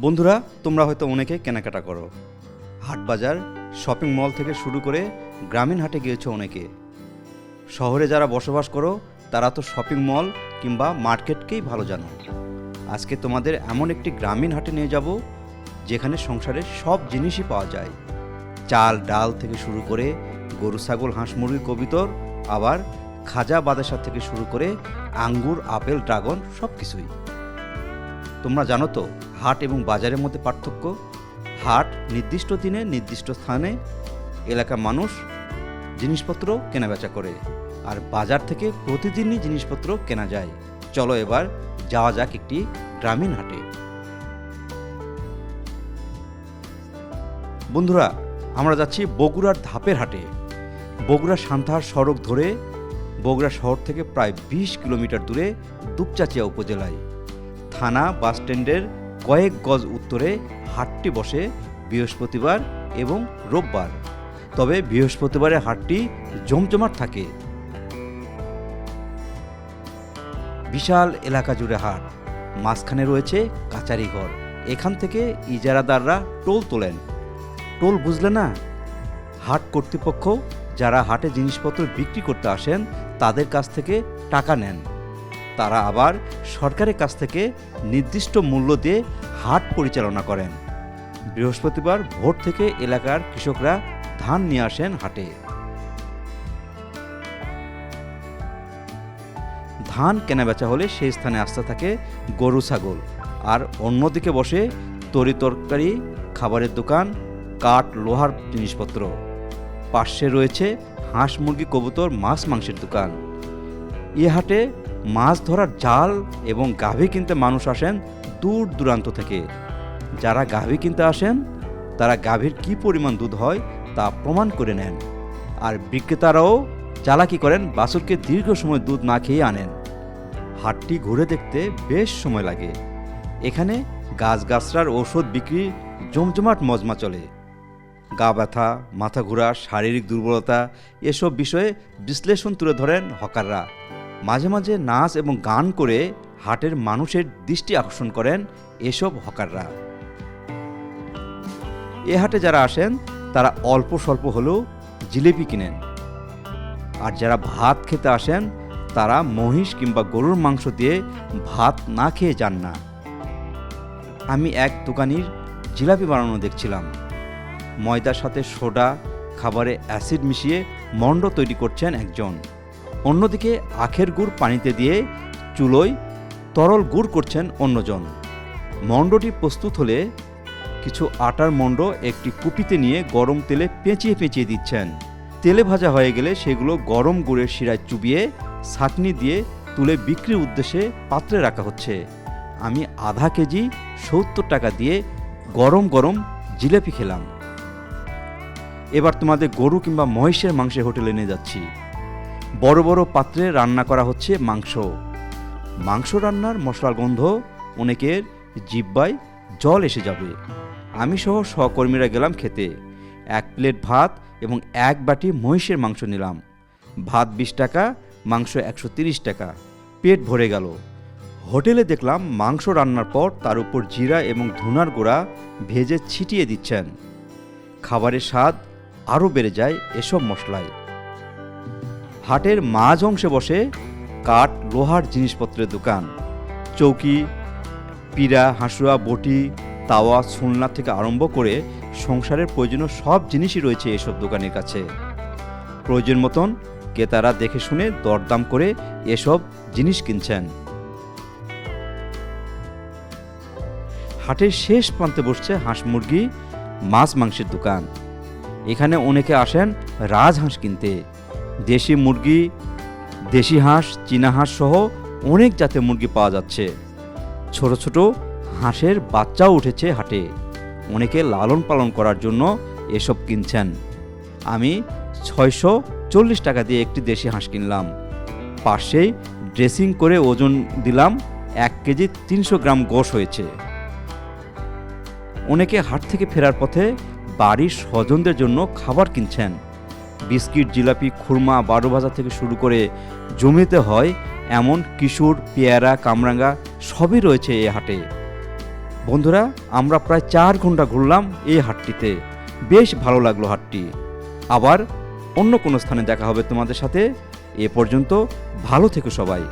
বন্ধুরা, তোমরা হয়তো অনেকে কেনাকাটা করো। হাট বাজার, শপিং মল থেকে শুরু করে গ্রামীণ হাটে গিয়েছো অনেকে। শহরে যারা বসবাস করো, তারা তো শপিং মল কিংবা মার্কেটকেই ভালো জানো। আজকে তোমাদের এমন একটি গ্রামীণ হাটে নিয়ে যাব, যেখানে সংসারের সব জিনিসই পাওয়া যায়। চাল, ডাল থেকে শুরু করে গরু, ছাগল, হাঁস, মুরগি, কবিতর, আবার খাজা বাতাসা থেকে শুরু করে আঙ্গুর, আপেল, ড্রাগন সব কিছুই তোমরা জানো তো হাট এবং বাজারের মধ্যে পার্থক্য। হাট নির্দিষ্ট দিনে, নির্দিষ্ট স্থানে, এলাকার মানুষ জিনিসপত্র কেনাবেচা করে আর বাজার থেকে প্রতিদিনই জিনিসপত্র কেনা যায়। চলো এবার যাওয়া যাক একটি গ্রামীণ হাটে। বন্ধুরা, আমরা যাচ্ছি বগুড়ার ধাপের হাটে। বগুড়া সান্তাহার সড়ক ধরে বগুড়া শহর থেকে প্রায় বিশ কিলোমিটার দূরে দুপচাচিয়া উপজেলায়। থানা বাসস্ট্যান্ডের কয়েক গজ উত্তরে হাটটি বসে বৃহস্পতিবার এবং রোববার। তবে বৃহস্পতিবারে হাটটি জমজমাট থাকে। বিশাল এলাকা জুড়ে হাট। মাঝখানে রয়েছে কাচারি ঘর। এখান থেকে ইজারাদাররা টোল তোলেন। টোল বুঝলে না? হাট কর্তৃপক্ষ যারা হাটে জিনিসপত্র বিক্রি করতে আসেন, তাদের কাছ থেকে টাকা নেন। তারা আবার সরকারের কাছ থেকে নির্দিষ্ট মূল্য দিয়ে হাট পরিচালনা করেন। বৃহস্পতিবার ভোর থেকে এলাকার কৃষকরা ধান নিয়ে আসেন হাটে। ধান কেনাবেচা হলে সেই স্থানে আসতে থাকে গরু, ছাগল। আর অন্যদিকে বসে তরি তরকারি, খাবারের দোকান, কাঠ, লোহার জিনিসপত্র। পাশে রয়েছে হাঁস, মুরগি, কবুতর, মাছ, মাংসের দোকান। এ হাটে মাছ ধরার জাল এবং গাভী কিনতে মানুষ আসেন দূর দূরান্ত থেকে। যারা গাভী কিনতে আসেন, তারা গাভীর কি পরিমাণ দুধ হয় তা প্রমাণ করে নেন। আর বিক্রেতারাও চালাকি করেন বাছুরকে দীর্ঘ সময় দুধ না খেয়ে আনেন। হাটটি ঘুরে দেখতে বেশ সময় লাগে। এখানে গাছগাছরার ঔষধ বিক্রি জমজমাট মজমা চলে। গা ব্যথা, মাথা ঘোরা, শারীরিক দুর্বলতা এসব বিষয়ে বিশ্লেষণ তুলে ধরেন হকাররা। মাঝে মাঝে নাচ এবং গান করে হাটের মানুষের দৃষ্টি আকর্ষণ করেন এসব হকাররা। এ হাটে যারা আসেন, তারা অল্প স্বল্প হলেও জিলেপি কিনেন। আর যারা ভাত খেতে আসেন, তারা মহিষ কিংবা গরুর মাংস দিয়ে ভাত না খেয়ে যান না। আমি এক দোকানির জিলাপি বানানো দেখছিলাম। ময়দার সাথে সোডা, খাবারে অ্যাসিড মিশিয়ে মণ্ড তৈরি করছেন একজন। অন্যদিকে আখের গুড় পানিতে দিয়ে চুলোয় তরল গুড় করছেন অন্যজন। মণ্ডটি প্রস্তুত হলে কিছু আটার মণ্ড একটি কুপিতে নিয়ে গরম তেলে পেঁচিয়ে পেঁচিয়ে দিচ্ছেন। তেলে ভাজা হয়ে গেলে সেগুলো গরম গুড়ের শিরায় চুবিয়ে, ছাঁকনি দিয়ে তুলে বিক্রির উদ্দেশ্যে পাত্রে রাখা হচ্ছে। আমি আধা কেজি সত্তর টাকা দিয়ে গরম গরম জিলেপি খেলাম। এবার তোমাদের গরু কিংবা মহিষের মাংসের হোটেলে নিয়ে যাচ্ছি। বড় বড় পাত্রে রান্না করা হচ্ছে মাংস। মাংস রান্নার মশলার গন্ধ অনেকের জিব্বায় জল এসে যাবে। আমি সহ সহকর্মীরা গেলাম খেতে। এক প্লেট ভাত এবং এক বাটি মহিষের মাংস নিলাম। ভাত বিশ টাকা, মাংস একশো তিরিশ টাকা। পেট ভরে গেল। হোটেলে দেখলাম মাংস রান্নার পর তার উপর জিরা এবং ধুনার গোড়া ভেজে ছিটিয়ে দিচ্ছেন। খাবারের স্বাদ আরও বেড়ে যায় এসব মশলায়। হাটের মাঝ অংশে বসে কাঠ, লোহার জিনিসপত্রের দোকান। চৌকি পিড়া হাঁসুয়া, বটি, তাওয়া সুলনা থেকে আরম্ভ করে সংসারের প্রয়োজনীয় সব জিনিসই রয়েছে এসব দোকানের কাছে। প্রয়োজন মতন ক্রেতারা দেখে শুনে দরদাম করে এসব জিনিস কিনছেন। হাটের শেষ প্রান্তে বসছে হাঁস মুরগি, মাছ মাংসের দোকান। এখানে অনেকে আসেন রাজহাঁস কিনতে। দেশি মুরগি, দেশি হাঁস, চীনা হাঁস সহ অনেক জাতের মুরগি পাওয়া যাচ্ছে। ছোট ছোট হাঁসের বাচ্চাও উঠেছে হাটে। অনেকে লালন পালন করার জন্য এসব কিনছেন। আমি ছয়শো চল্লিশ টাকা দিয়ে একটি দেশি হাঁস কিনলাম। পাশেই ড্রেসিং করে ওজন দিলাম এক কেজি তিনশো গ্রাম গোশ হয়েছে। অনেকে হাট থেকে ফেরার পথে বাড়ির স্বজনদের জন্য খাবার কিনছেন। বিস্কিট, জিলাপি, খুরমা, বারো ভাজা থেকে শুরু করে জমিতে হয় এমন কিশোর, পেয়ারা, কামরাঙ্গা সবই রয়েছে এই হাটে। বন্ধুরা, আমরা প্রায় চার ঘণ্টা ঘুরলাম এই হাটটিতে। বেশ ভালো লাগল হাটটি। আবার অন্য কোনো স্থানে দেখা হবে তোমাদের সাথে। এ পর্যন্ত ভালো থেকো সবাই।